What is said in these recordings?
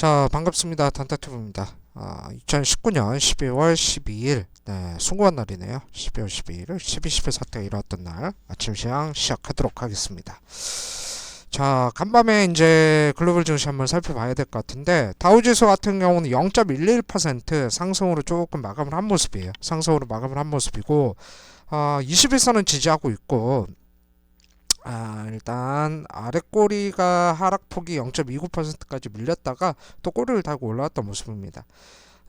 자, 반갑습니다. 단타튜브입니다. 아, 2019년 12월 12일, 네, 숭고한 날이네요. 12월 12일, 12, 10일 사태가 일어났던 날, 아침 시장 시작하도록 하겠습니다. 자, 간밤에 이제 글로벌 증시 한번 살펴봐야 될 것 같은데, 다우지수 같은 경우는 0.11% 상승으로 조금 마감을 한 모습이에요. 상승으로 마감을 한 모습이고, 아, 21선은 지지하고 있고, 아, 일단 아래 꼬리가 하락폭이 0.29%까지 밀렸다가 또 꼬리를 달고 올라왔던 모습입니다.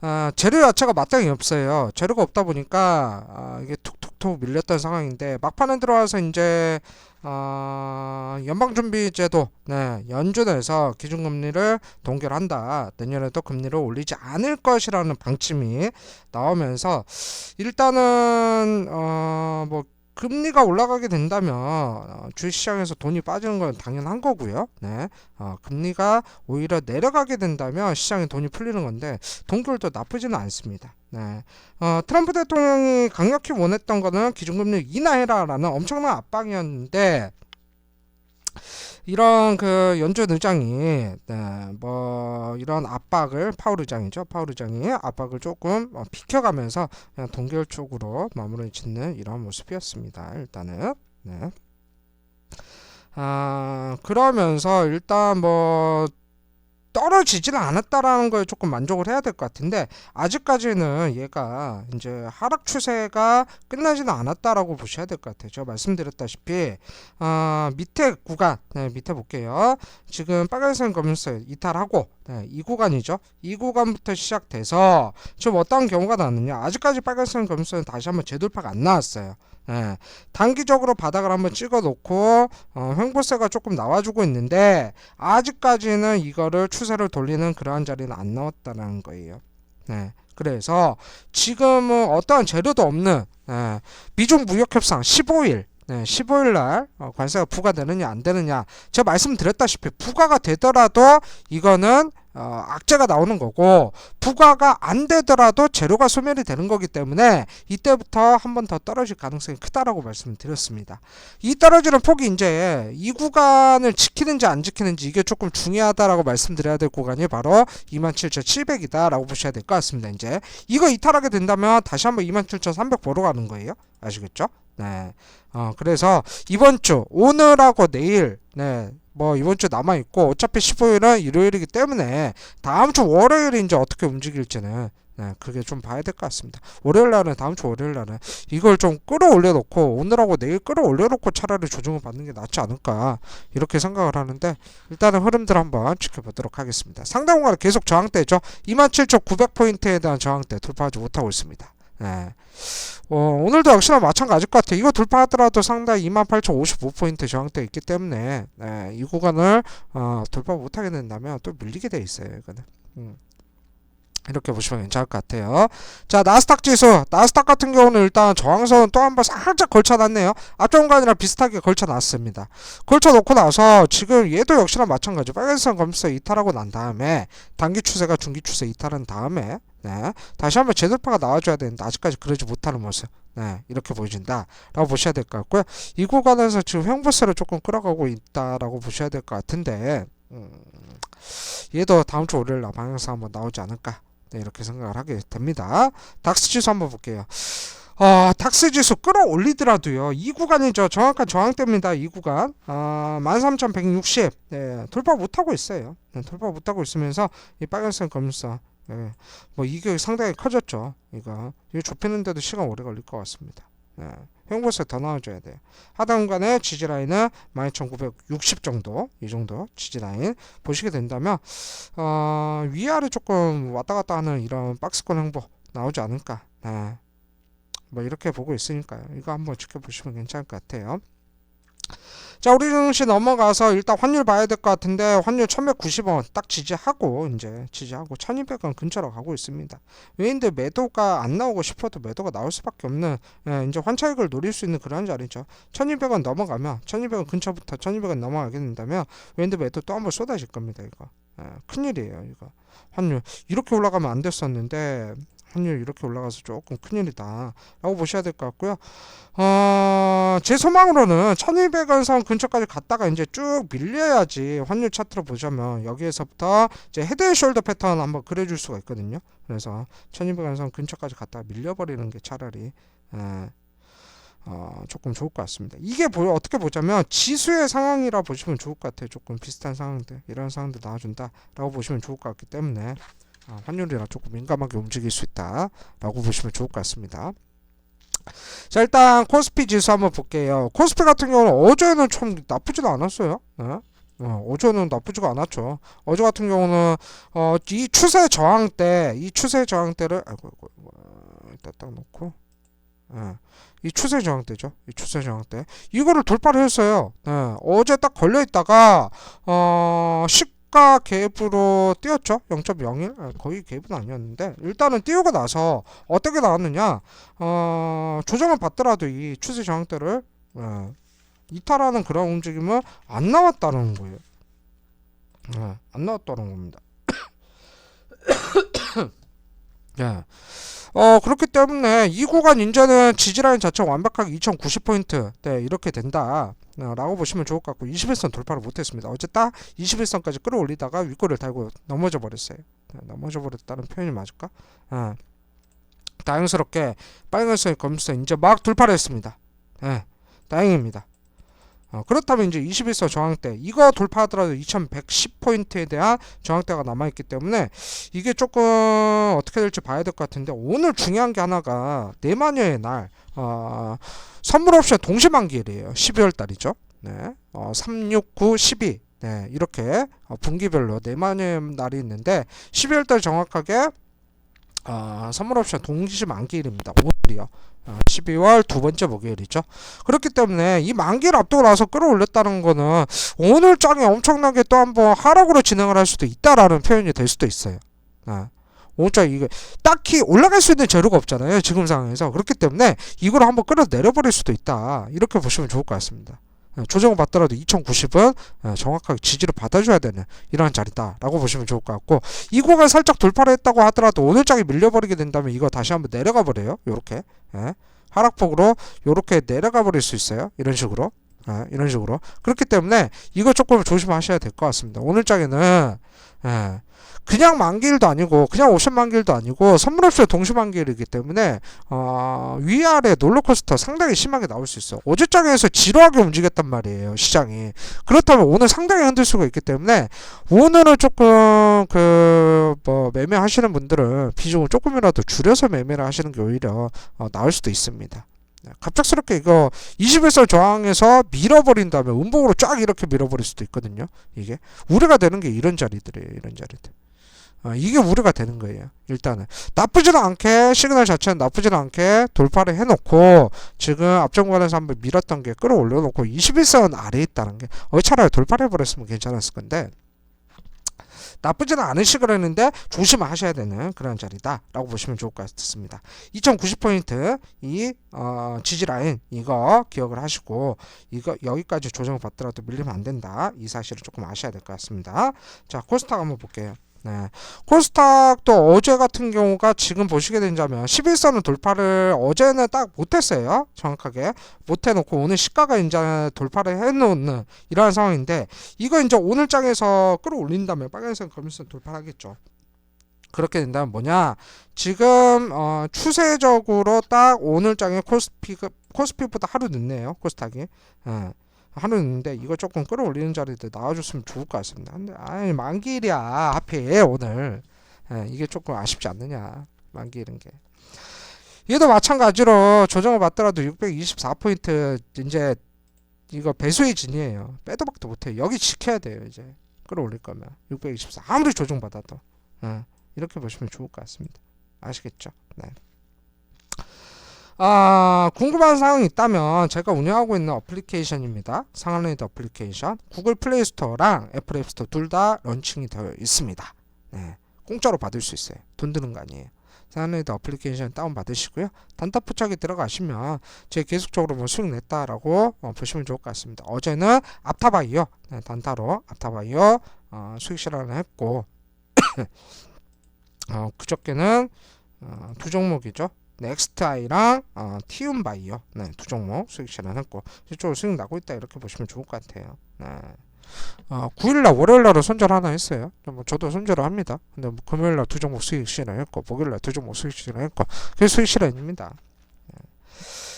아, 재료 자체가 마땅히 없어요. 재료가 없다 보니까 아, 이게 툭툭툭 밀렸던 상황인데 막판에 들어와서 이제 아, 연방준비제도 네, 연준에서 기준금리를 동결한다. 내년에도 금리를 올리지 않을 것이라는 방침이 나오면서 일단은 어, 뭐 금리가 올라가게 된다면 어, 주식시장에서 돈이 빠지는 건 당연한 거고요. 네, 어, 금리가 오히려 내려가게 된다면 시장에 돈이 풀리는 건데 동결도 나쁘지는 않습니다. 네, 어, 트럼프 대통령이 강력히 원했던 거는 기준금리 인하해라라는 엄청난 압박이었는데 이런 그 연준 의장이 네, 뭐 이런 압박을 파월 의장이죠. 파월 의장이 압박을 조금 어, 비켜가면서 그냥 동결 쪽으로 마무리 짓는 이런 모습이었습니다. 일단은 네. 아 그러면서 일단 뭐 떨어지지는 않았다라는 거에 조금 만족을 해야 될 것 같은데 아직까지는 얘가 이제 하락 추세가 끝나지는 않았다라고 보셔야 될 것 같아요. 제가 말씀드렸다시피 아, 밑에 구간 네, 밑에 볼게요. 지금 빨간색 검은색 이탈하고 네, 이 구간이죠. 이 구간부터 시작돼서 지금 어떤 경우가 나느냐 아직까지 빨간색 검은색은 다시 한번 재돌파가 안 나왔어요. 예, 단기적으로 바닥을 한번 찍어 놓고 어, 횡보세가 조금 나와주고 있는데 아직까지는 이거를 추세를 돌리는 그러한 자리는 안 나왔다는 거예요. 네, 그래서 지금은 어떠한 재료도 없는 예, 미중 무역 협상 15일 네, 15일 날 어, 관세가 부과되느냐 안 되느냐 제가 말씀드렸다시피 부과가 되더라도 이거는 어, 악재가 나오는 거고 부과가 안 되더라도 재료가 소멸이 되는 거기 때문에 이때부터 한 번 더 떨어질 가능성이 크다라고 말씀드렸습니다. 이 떨어지는 폭이 이제 이 구간을 지키는지 안 지키는지 이게 조금 중요하다라고 말씀드려야 될 구간이 바로 27,700이다라고 보셔야 될 것 같습니다. 이제 이거 이탈하게 된다면 다시 한번 27,300 보러 가는 거예요. 아시겠죠? 네. 어, 그래서 이번 주 오늘하고 내일 네. 뭐 이번 주 남아 있고 어차피 15일은 일요일이기 때문에 다음 주 월요일에 이제 어떻게 움직일지는 네, 그게 좀 봐야 될 것 같습니다. 월요일 날은 다음 주 월요일 날은 이걸 좀 끌어올려 놓고 오늘하고 내일 끌어올려 놓고 차라리 조정을 받는 게 낫지 않을까 이렇게 생각을 하는데 일단은 흐름들 한번 지켜보도록 하겠습니다. 상당 공간 계속 저항대죠. 27,900포인트에 대한 저항대 돌파하지 못하고 있습니다. 네. 어, 오늘도 역시나 마찬가지일 것 같아요. 이거 돌파하더라도 상당히 28,055포인트 저항대 있기 때문에 네, 이 구간을 어, 돌파 못하게 된다면 또 밀리게 돼 있어요. 이거는. 음. 이렇게 보시면 괜찮을 것 같아요. 자, 나스닥 지수. 나스닥 같은 경우는 일단 저항선 또 한 번 살짝 걸쳐놨네요. 앞전 구간이랑 비슷하게 걸쳐놨습니다. 걸쳐놓고 나서 지금 얘도 역시나 마찬가지. 빨간색 검색 이탈하고 난 다음에 단기 추세가 중기 추세 이탈한 다음에 네, 다시 한번 재돌파가 나와줘야 되는데 아직까지 그러지 못하는 모습. 네, 이렇게 보여진다라고 보셔야 될 것 같고요. 이 구간에서 지금 횡보세를 조금 끌어가고 있다라고 보셔야 될 것 같은데 음, 얘도 다음 주 월요일 날 방향상 한번 나오지 않을까 네, 이렇게 생각을 하게 됩니다. 닥스 지수 한번 볼게요. 어, 닥스 지수 끌어올리더라도요. 이 구간이죠. 정확한 저항대입니다. 이 구간. 아, 13,160. 네, 돌파 못하고 있어요. 네, 돌파 못하고 있으면서 이 빨간색 검사. 네, 뭐 이게 상당히 커졌죠. 이거. 이거 좁히는데도 시간 오래 걸릴 것 같습니다. 네, 횡보세 더 나와줘야 돼요. 하단 구간의 지지라인은 12,960 정도, 이 정도 지지라인 보시게 된다면 어, 위아래 조금 왔다 갔다 하는 이런 박스권 횡보 나오지 않을까. 네. 뭐 이렇게 보고 있으니까요. 이거 한번 지켜보시면 괜찮을 것 같아요. 자, 우리 증시 넘어가서 일단 환율 봐야 될 것 같은데 환율 1190원 딱 지지하고 이제 지지하고 1200원 근처로 가고 있습니다. 왜인데 매도가 안 나오고 싶어도 매도가 나올 수밖에 없는 예, 이제 환차익을 노릴 수 있는 그런 자리죠. 1200원 넘어가면 1200원 근처부터 1200원 넘어가게 된다면 왜인데 매도 또 한 번 쏟아질 겁니다. 이거 예, 큰일이에요. 이거 환율 이렇게 올라가면 안 됐었는데 환율 이렇게 올라가서 조금 큰일이다 라고 보셔야 될 것 같고요 어, 제 소망으로는 1200원 선 근처까지 갔다가 이제 쭉 밀려야지 환율 차트로 보자면 여기에서부터 이제 헤드 앤 숄더 패턴 한번 그려줄 수가 있거든요 그래서 1200원 선 근처까지 갔다가 밀려버리는 게 차라리 에, 어, 조금 좋을 것 같습니다. 이게 보, 어떻게 보자면 지수의 상황이라 보시면 좋을 것 같아요. 조금 비슷한 상황들 이런 상황들 나와준다라고 보시면 좋을 것 같기 때문에 어, 환율이랑 조금 민감하게 움직일 수 있다라고 보시면 좋을 것 같습니다. 자 일단 코스피 지수 한번 볼게요. 코스피 같은 경우는 어제는 좀 나쁘지도 않았어요. 네? 어, 어제는 나쁘지가 않았죠. 어제 같은 경우는 어, 이 추세 저항 때, 이 추세 저항 때를 아이고, 아이고, 어, 일단 딱 놓고, 예. 이 추세 저항 때죠. 이 추세 저항 때 이거를 돌파를 했어요. 예. 어제 딱 걸려 있다가 어, 시가 갭으로 뛰었죠. 0.01 예, 거의 갭은 아니었는데 일단은 띄우고 나서 어떻게 나왔느냐? 어, 조정을 받더라도 이 추세 저항 때를 예, 이탈하는 그런 움직임은 안 나왔다는 거예요. 예, 안 나왔다는 겁니다. 예. 어 그렇기 때문에 이 구간 인제는 지지라인 자체가 완벽하게 2090포인트 네 이렇게 된다 어, 라고 보시면 좋을 것 같고 21선 돌파를 못했습니다. 어제 딱 21선까지 끌어올리다가 윗골을 달고 넘어져 버렸어요. 네, 넘어져 버렸다는 표현이 맞을까? 어. 다행스럽게 빨간색 검수선 이제 막 돌파를 했습니다. 네, 다행입니다 어, 그렇다면 이제 21선 저항대 이거 돌파하더라도 2110포인트에 대한 저항대가 남아있기 때문에 이게 조금 어떻게 될지 봐야 될 것 같은데 오늘 중요한 게 하나가 내마녀의 날 어, 선물 옵션 동시만기일이에요. 12월 달이죠. 네, 어, 3, 6, 9, 12 네, 이렇게 어, 분기별로 내마녀의 날이 있는데 12월 달 정확하게 어, 선물 옵션 동시 만기일입니다 오늘이요 어, 12월 두 번째 목요일이죠. 그렇기 때문에 이 만기를 앞두고 나서 끌어올렸다는 거는 오늘 장에 엄청나게 또 한번 하락으로 진행을 할 수도 있다라는 표현이 될 수도 있어요. 아, 오늘장 이게 딱히 올라갈 수 있는 재료가 없잖아요. 지금 상황에서 그렇기 때문에 이걸 한번 끌어 내려 버릴 수도 있다. 이렇게 보시면 좋을 것 같습니다. 예, 조정을 받더라도 2090은 예, 정확하게 지지를 받아줘야 되는 이러한 자리다라고 보시면 좋을 것 같고 이 구간 살짝 돌파를 했다고 하더라도 오늘 장이 밀려버리게 된다면 이거 다시 한번 내려가 버려요. 요렇게. 예. 하락폭으로 요렇게 내려가 버릴 수 있어요. 이런 식으로 예, 이런 식으로 그렇기 때문에 이거 조금 조심하셔야 될 것 같습니다 오늘 장에는 예, 그냥 만기일도 아니고 그냥 오션 만기일도 아니고 선물 옵션 동시 만기일이기 때문에 어, 위아래 롤러코스터 상당히 심하게 나올 수 있어요. 어제 장에서 지루하게 움직였단 말이에요 시장이. 그렇다면 오늘 상당히 흔들 수가 있기 때문에 오늘은 조금 그 뭐 매매하시는 분들은 비중을 조금이라도 줄여서 매매를 하시는 게 오히려 어, 나을 수도 있습니다. 네, 갑작스럽게 이거 21선 저항에서 밀어버린다면 음봉으로 쫙 이렇게 밀어버릴 수도 있거든요. 이게 우려가 되는 게 이런 자리들이에요. 이런 자리들. 어, 이게 우려가 되는 거예요. 일단은 나쁘지는 않게 시그널 자체는 나쁘지는 않게 돌파를 해놓고 지금 앞전관에서 한번 밀었던 게 끌어올려놓고 21선 아래에 있다는 게 어, 차라리 돌파를 해버렸으면 괜찮았을 건데 나쁘지는 않은 시그널인데 조심하셔야 되는 그런 자리다라고 보시면 좋을 것 같습니다. 2090포인트 이 어, 지지 라인 이거 기억을 하시고 이거 여기까지 조정을 받더라도 밀리면 안 된다. 이 사실을 조금 아셔야 될 것 같습니다. 자 코스닥 한번 볼게요. 네. 코스닥도 어제 같은 경우가 지금 보시게 된다면 11선은 돌파를 어제는 딱 못했어요. 정확하게 못해놓고 오늘 시가가 이제 돌파를 해놓는 이러한 상황인데 이거 이제 오늘 장에서 끌어올린다면 빨간색 검은선 돌파하겠죠. 그렇게 된다면 뭐냐 지금 어, 추세적으로 딱 오늘 장에 코스피 코스피보다 하루 늦네요 코스닥이 어. 하루 늦는데 이거 조금 끌어올리는 자리들 나와줬으면 좋을 것 같습니다. 근데 아니 만기일이야 하필 오늘 예, 이게 조금 아쉽지 않느냐 만기일인 게. 얘도 마찬가지로 조정을 받더라도 624포인트 이제 이거 배수의 진이에요. 빼도 박도 못해. 여기 지켜야 돼요 이제 끌어올릴 거면 624 아무리 조정 받아도 예, 이렇게 보시면 좋을 것 같습니다. 아시겠죠? 네. 아, 궁금한 사항이 있다면 제가 운영하고 있는 어플리케이션입니다. 상한레이드 어플리케이션. 구글 플레이 스토어랑 애플 앱 스토어 둘 다 런칭이 되어 있습니다. 네. 공짜로 받을 수 있어요. 돈 드는 거 아니에요. 상한레이드 어플리케이션 다운 받으시고요. 단타 포착에 들어가시면 제 계속적으로 뭐 수익 냈다라고 어, 보시면 좋을 것 같습니다. 어제는 앞타바이어 네, 단타로 앞타바이어 어, 수익 실현을 했고 어, 그저께는 어, 두 종목이죠. 넥스트 아이랑 어, 티움 바이오 네, 두 종목 수익 실현했고 이쪽으로 수익 나고 있다 이렇게 보시면 좋을 것 같아요. 네. 어, 9일날 월요일날은 손절 하나 했어요. 뭐 저도 손절을 합니다. 근데 뭐 금요일날 두 종목 수익 실현했고 목요일날 두 종목 수익 실현했고 그게 수익 실현입니다. 네.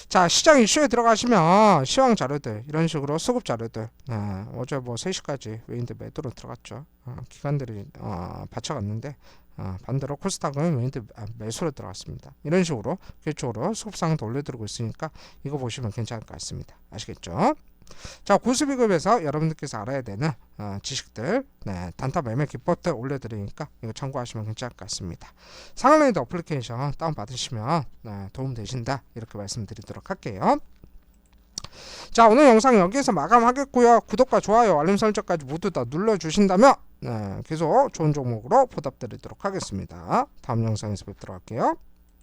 자 시장 이슈에 들어가시면 시황 자료들 이런 식으로 수급 자료들 네, 어제 뭐 3시까지 외인들 매도로 들어갔죠. 어, 기관들이 어, 받쳐갔는데 어, 반대로 코스닥은 외인들 아, 매수로 들어갔습니다. 이런 식으로 계속적으로 수급상도 올려드리고 있으니까 이거 보시면 괜찮을 것 같습니다. 아시겠죠? 자 고수비급에서 여러분들께서 알아야 되는 어, 지식들 네, 단타 매매 기법들 올려드리니까 이거 참고하시면 괜찮을 것 같습니다. 상한레이드 어플리케이션 다운받으시면 네, 도움 되신다 이렇게 말씀드리도록 할게요. 자 오늘 영상 여기에서 마감하겠고요. 구독과 좋아요 알림 설정까지 모두 다 눌러주신다면 네, 계속 좋은 종목으로 보답드리도록 하겠습니다. 다음 영상에서 뵙도록 할게요.